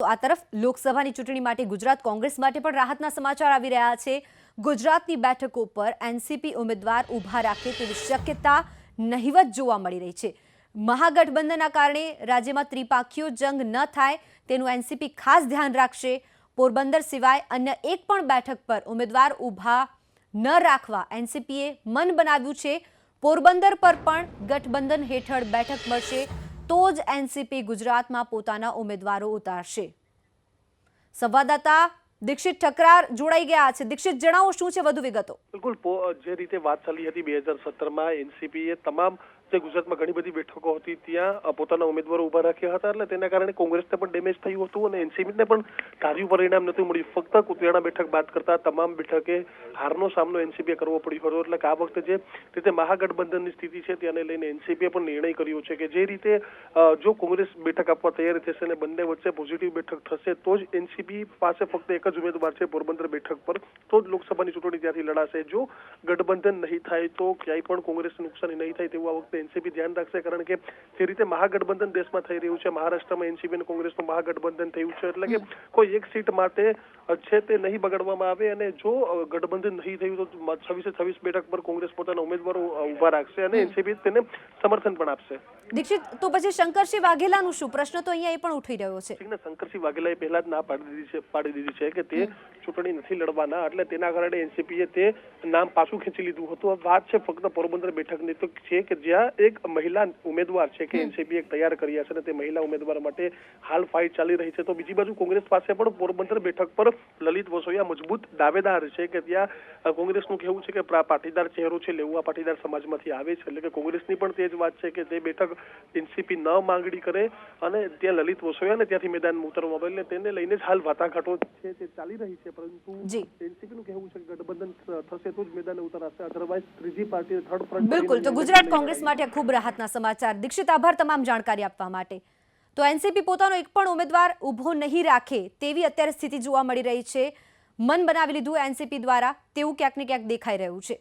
તો આ તરફ લોકસભાની ચૂંટણી માટે ગુજરાત કોંગ્રેસ માટે પણ રાહતના સમાચાર આવી રહ્યા છે. ગુજરાતની બેઠકો પર એનસીપી ઉમેદવાર ઊભા રાખે તેવી શક્યતા નહીવત જોવા મળી રહી છે. મહાગઠબંધનના કારણે રાજ્યમાં ત્રિપાંખીઓ જંગ ન થાય તેનું એનસીપી ખાસ ધ્યાન રાખશે. પોરબંદર સિવાય અન્ય એક પણ બેઠક પર ઉમેદવાર ઊભા ન રાખવા એનસીપીએ મન બનાવ્યું છે. પોરબંદર પર પણ ગઠબંધન હેઠળ બેઠક મળશે. તો જ એનસીપી ગુજરાતમાં પોતાના ઉમેદવારો ઉતારશે. સંવાદદાતા દીક્ષિત ઠકરાર જોડાઈ ગયા છે. દીક્ષિત, જણાવો શું છે વધુ વિગતો? બિલકુલ જે રીતે વાત ચાલી હતી બે હજાર સત્તરમાં એનસીપીએ તમામ જે ગુજરાતમાં ઘણી બધી બેઠકો હતી, ત્યાં પોતાના ઉમેદવારો ઊભા રાખ્યા હતા. એટલે તેના કારણે કોંગ્રેસને પણ ડેમેજ થયું હતું અને એનસીપીને પણ કાર્યું પરિણામ નથી મળ્યું. ફક્ત કુતિયાણા બેઠક બાદ કરતા તમામ બેઠકે હારનો સામનો એનસીપીએ કરવો પડ્યો હતો. એટલે આ વખતે જે રીતે મહાગઠબંધનની સ્થિતિ છે, તેને લઈને એનસીપીએ પણ નિર્ણય કર્યો છે કે જે રીતે જો કોંગ્રેસ બેઠક આપવા તૈયાર થશે અને બંને વચ્ચે પોઝિટિવ બેઠક થશે, તો જ એનસીપી પાસે ફક્ત એક જ ઉમેદવાર છે પોરબંદર બેઠક પર તો જ લોકસભાની ચૂંટણી ત્યાંથી લડાશે. જો ગઠબંધન નહીં થાય તો ક્યાંય પણ કોંગ્રેસને નુકસાની નહીં થાય તેવું આ વખતે એનસીપી ધ્યાન રાખશે કારણ કે જે રીતે મહાગઠબંધન દેશમાં થઈ રહ્યું છે મહારાષ્ટ્રમાં એનસીપી અને કોંગ્રેસનું મહાગઠબંધન થયું છે એટલે કે કોઈ એક સીટ માટે છે તે નહીં બગાડવામાં આવે અને જો ગઠબંધન નહીં થયું તો છવ્વીસે છવ્વીસ બેઠક પર કોંગ્રેસ પોતાના ઉમેદવારો ઊભા રાખશે અને એનસીપી તેને સમર્થન પણ આપશે. દીક્ષિત તો પછી શંકરસિંહ વાઘેલાનું શું? પ્રશ્ન તો અહીંયા એ પણ ઉઠી રહ્યો છે. શંકરસિંહ વાઘેલાએ પહેલા જ ના પાડી દીધી છે પાડી દીધી છે કે તે ચૂંટણી નથી લડવાના. એટલે તેના કારણે એનસીપીએ તે નામ પાછું ખેંચી લીધું હતું. વાત છે ફક્ત પોરબંદર બેઠકની તો છે કે જ્યાં એક મહિલા ઉમેદવાર છે કે એનસીપીએ તૈયાર કર્યા છે અને તે મહિલા ઉમેદવાર માટે હાલ ફાઇટ ચાલી રહી છે. તો બીજી બાજુ કોંગ્રેસ પાસે પણ પોરબંદર બેઠક પર લલિત વસોયા મજબૂત દાવેદાર છે કે ત્યાં કોંગ્રેસનું કહેવું છે કે પાટીદાર ચહેરો છે લેવું આ પાટીદાર સમાજમાંથી આવે છે. એટલે કે કોંગ્રેસની પણ તે જ વાત છે કે તે બેઠક એનસીપી ન માંગણી કરે અને ત્યાં લલિત વસોયાને ત્યાંથી મેદાનમાં ઉતરવામાં આવે એટલે તેને લઈને જ હાલ વાટાઘાટો છે. તે ચાલી રહી છે પરંતુ જી. એનસીપી નું કહેવું છે કે ગઠબંધન થશે તો જ મેદાને ઉતરાશે અધરવાઇઝ ત્રીજી પાર્ટી થર્ડ ફ્રન્ટ બિલકુલ. તો ગુજરાત કોંગ્રેસ માટે ખૂબ રાહતના સમાચાર. દીક્ષિત આભાર તમામ જાણકારી આપવા માટે. તો એનસીપી પોતાનો એક પણ ઉમેદવાર ઊભો નહીં રાખે તેવી અત્યારે સ્થિતિ જોવા મળી રહી છે. મન બનાવી લીધું એનસીપી દ્વારા. તેવું ક્યાંક ને ક્યાંક દેખાઈ રહ્યું છે.